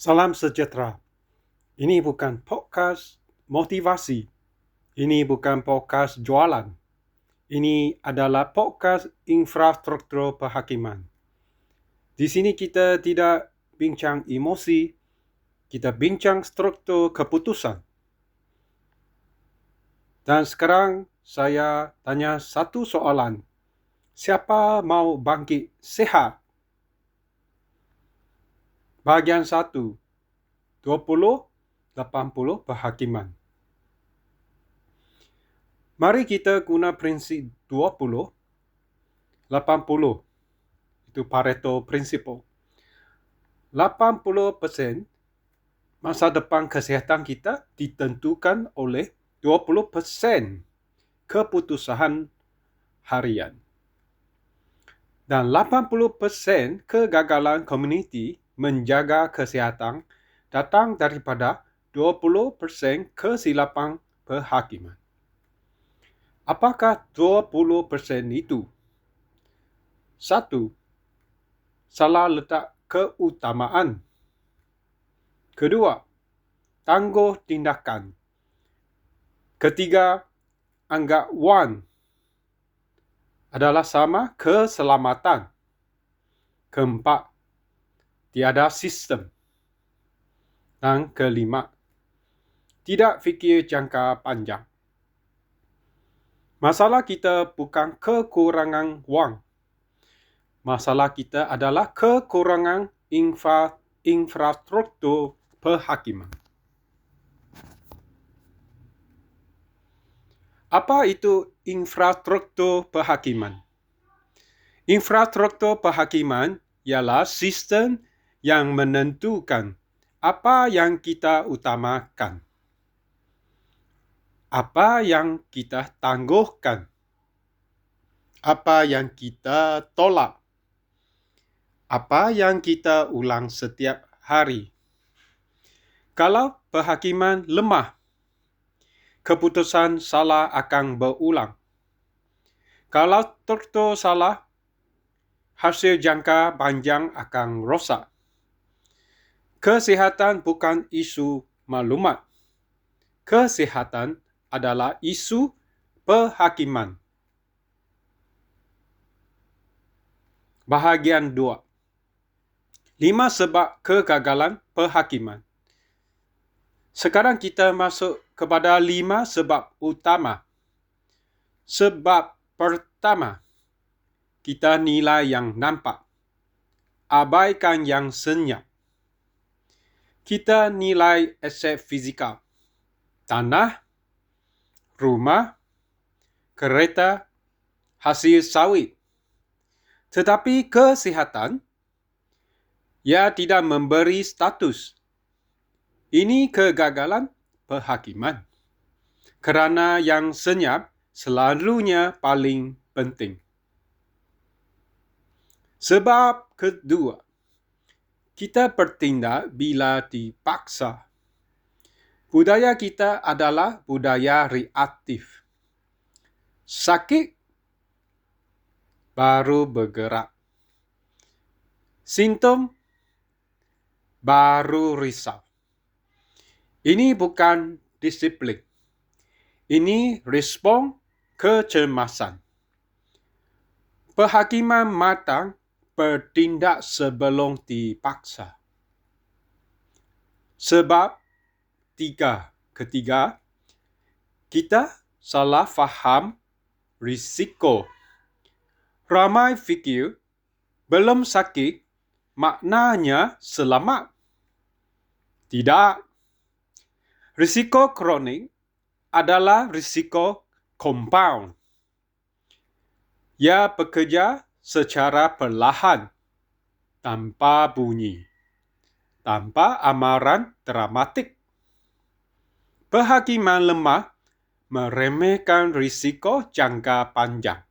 Salam sejahtera. Ini bukan podcast motivasi. Ini bukan podcast jualan. Ini adalah podcast infrastruktur perhakiman. Di sini kita tidak bincang emosi, kita bincang struktur keputusan. Dan sekarang saya tanya satu soalan. Siapa mau bangkit sehat Bahagian 1. 20 80 perhakiman. Mari kita guna prinsip 20 80. Itu Pareto Principle. 80% masa depan kesihatan kita ditentukan oleh 20% keputusan harian. Dan 80% kegagalan komuniti menjaga kesihatan datang daripada 20% kesilapan perhakiman. Apakah 20% itu? Satu, salah letak keutamaan. Kedua, tangguh tindakan. Ketiga, anggap one adalah sama keselamatan. Keempat, tiada sistem. Dan kelima, tidak fikir jangka panjang. Masalah kita bukan kekurangan wang. Masalah kita adalah kekurangan infra, infrastruktur perhakiman. Apa itu infrastruktur perhakiman? Infrastruktur perhakiman ialah sistem yang menentukan apa yang kita utamakan, apa yang kita tangguhkan, apa yang kita tolak, apa yang kita ulang setiap hari. Kalau perhakiman lemah, keputusan salah akan berulang. Kalau struktur salah, hasil jangka panjang akan rosak. Kesihatan bukan isu maklumat. Kesihatan adalah isu perhakiman. Bahagian 2. Lima sebab kegagalan perhakiman. Sekarang kita masuk kepada lima sebab utama. Sebab pertama, kita nilai yang nampak. Abaikan yang senyap kita nilai aset fizikal. Tanah, rumah, kereta, hasil sawit. Tetapi kesihatan, ia tidak memberi status. Ini kegagalan perhakiman. Kerana yang senyap selalunya paling penting. Sebab kedua, kita bertindak bila dipaksa. Budaya kita adalah budaya reaktif. Sakit baru bergerak. Simptom baru risau. Ini bukan disiplin. Ini respon kecemasan. Perhakiman matang bertindak sebelum dipaksa. Sebab tiga, ketiga, kita salah faham risiko. Ramai fikir belum sakit maknanya selamat. Tidak. Risiko kronik adalah risiko compound. Ia bekerja secara perlahan tanpa bunyi, tanpa amaran dramatik. Perhakiman lemah meremehkan risiko jangka panjang.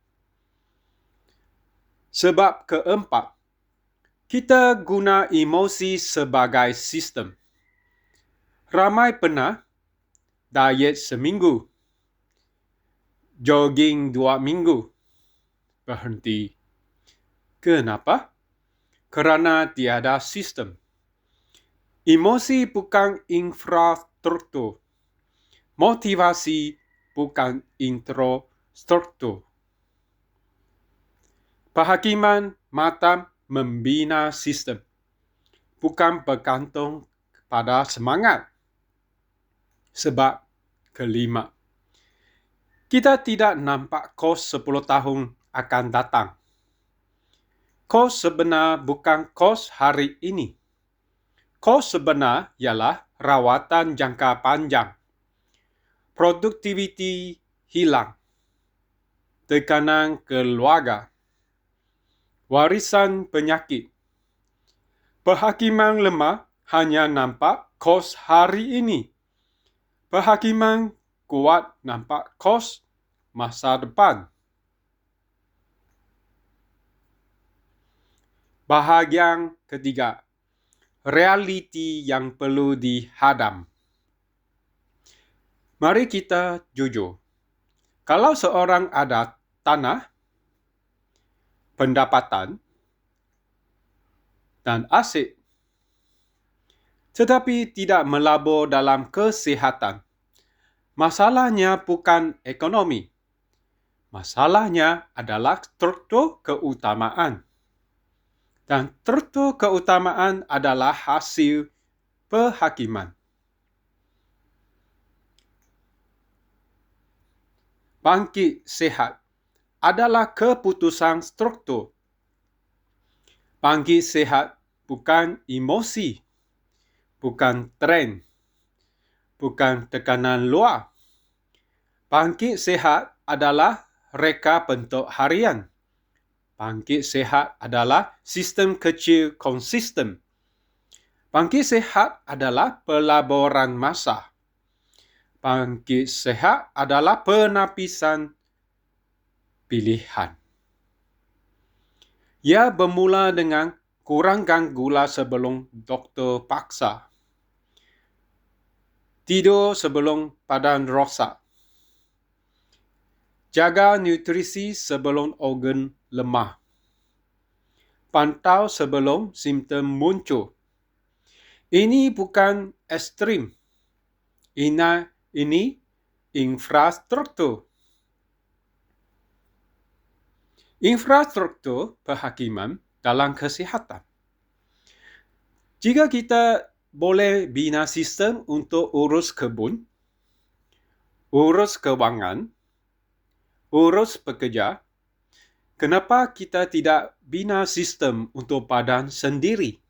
Sebab keempat, kita guna emosi sebagai sistem. Ramai pernah diet seminggu, jogging dua minggu, berhenti Kenapa? Kerana tiada sistem. Emosi bukan infrastruktur. Motivasi bukan introstruktur. Penghakiman mata membina sistem. Bukan bergantung pada semangat. Sebab kelima. Kita tidak nampak kos 10 tahun akan datang. Kos sebenar bukan kos hari ini. Kos sebenar ialah rawatan jangka panjang. Produktiviti hilang. Tekanan keluarga. Warisan penyakit. Penghakiman lemah hanya nampak kos hari ini. Penghakiman kuat nampak kos masa depan. Bahagian ketiga realiti yang perlu dihadam. Mari kita jujur. Kalau seorang ada tanah, pendapatan, dan aset, tetapi tidak melabur dalam kesihatan, masalahnya bukan ekonomi. Masalahnya adalah struktur keutamaan dan struktur keutamaan adalah hasil penghakiman. Bangkit sehat adalah keputusan struktur. Bangkit sehat bukan emosi, bukan tren, bukan tekanan luar. Bangkit sehat adalah reka bentuk harian. Bangkit sehat adalah sistem kecil konsisten. Bangkit sehat adalah pelaburan masa. Bangkit sehat adalah penapisan pilihan. Ia bermula dengan kurangkan gula sebelum doktor paksa. Tidur sebelum badan rosak. Jaga nutrisi sebelum organ lemah. Pantau sebelum simptom muncul. Ini bukan ekstrim. Ini, ini infrastruktur. Infrastruktur penghakiman dalam kesihatan. Jika kita boleh bina sistem untuk urus kebun, urus kewangan, urus pekerja, kenapa kita tidak bina sistem untuk badan sendiri?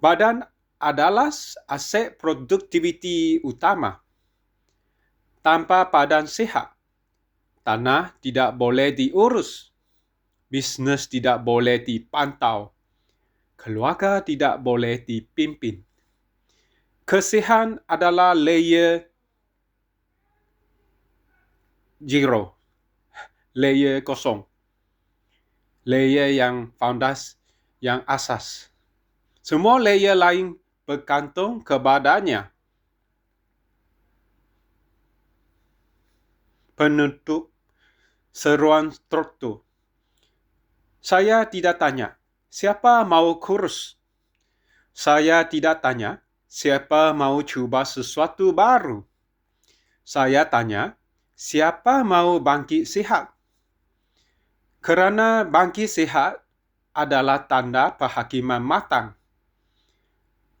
Badan adalah aset produktiviti utama. Tanpa badan sihat, tanah tidak boleh diurus, bisnes tidak boleh dipantau, keluarga tidak boleh dipimpin. Kesihan adalah layer zero layer kosong. Layer yang foundas, yang asas. Semua layer lain bergantung kepadanya. Penutup seruan struktur. Saya tidak tanya, siapa mau kurus? Saya tidak tanya, siapa mau cuba sesuatu baru? Saya tanya, siapa mau bangkit sihat? Kerana bangkit sihat adalah tanda penghakiman matang.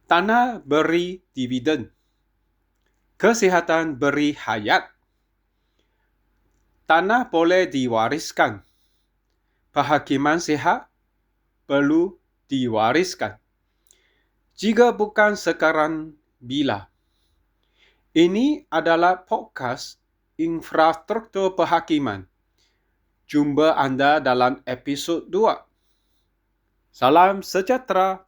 Tanah beri dividen. Kesihatan beri hayat. Tanah boleh diwariskan. Penghakiman sihat perlu diwariskan. Jika bukan sekarang, bila? Ini adalah podcast infrastruktur penghakiman jumpa anda dalam episod 2. Salam sejahtera.